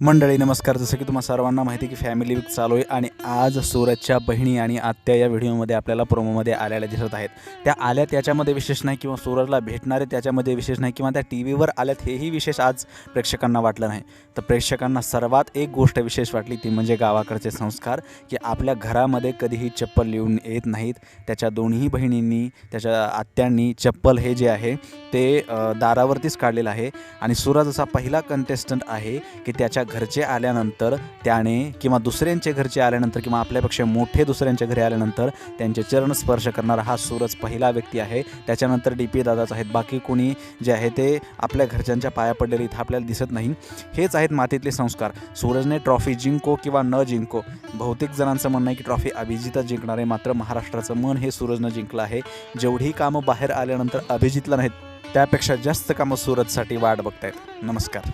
मंडळी नमस्कार. जसं की तुम्हाला सर्वांना माहिती की फॅमिली वीक चालू आहे आणि आज सूरजच्या बहिणी आणि आत्या या व्हिडिओमध्ये आपल्याला प्रोमोमध्ये आलेल्या दिसत आहेत. त्या आल्या त्याच्यामध्ये विशेष नाही किंवा सूरजला भेटणारे त्याच्यामध्ये विशेष नाही किंवा त्या टी व्हीवर आल्यात हेही विशेष आज प्रेक्षकांना वाटलं नाही. तर प्रेक्षकांना सर्वात एक गोष्ट विशेष वाटली ती म्हणजे गावाकडचे संस्कार की आपल्या घरामध्ये कधीही चप्पल लिहून येत नाहीत. त्याच्या दोन्ही बहिणींनी त्याच्या आत्यांनी चप्पल हे जे आहे ते दारावरतीच काढलेलं आहे. आणि सूरज असा पहिला कंटेस्टंट आहे की त्याच्या घरचे आल्यानंतर त्याने किंवा दुसऱ्यांचे घरचे आल्यानंतर किंवा आपल्यापेक्षा मोठे दुसऱ्यांच्या घरी आल्यानंतर त्यांचे चरण स्पर्श करणारा हा सूरज पहिला व्यक्ती आहे. त्याच्यानंतर डी पी दादाच आहेत. बाकी कोणी जे आहे ते आपल्या घरच्यांच्या पाया पडलेले इथं आपल्याला दिसत नाही. हेच आहेत मातीतले संस्कार. सूरजने ट्रॉफी जिंको किंवा न जिंको बहुतेक जणांचं म्हणणं आहे की ट्रॉफी अभिजितच जिंकणार आहे. मात्र महाराष्ट्राचं मन हे सूरजनं जिंकलं आहे. जेवढी कामं बाहेर आल्यानंतर अभिजितला नाहीत त्यापेक्षा जास्त कामं सूरजसाठी वाट बघतायत. नमस्कार.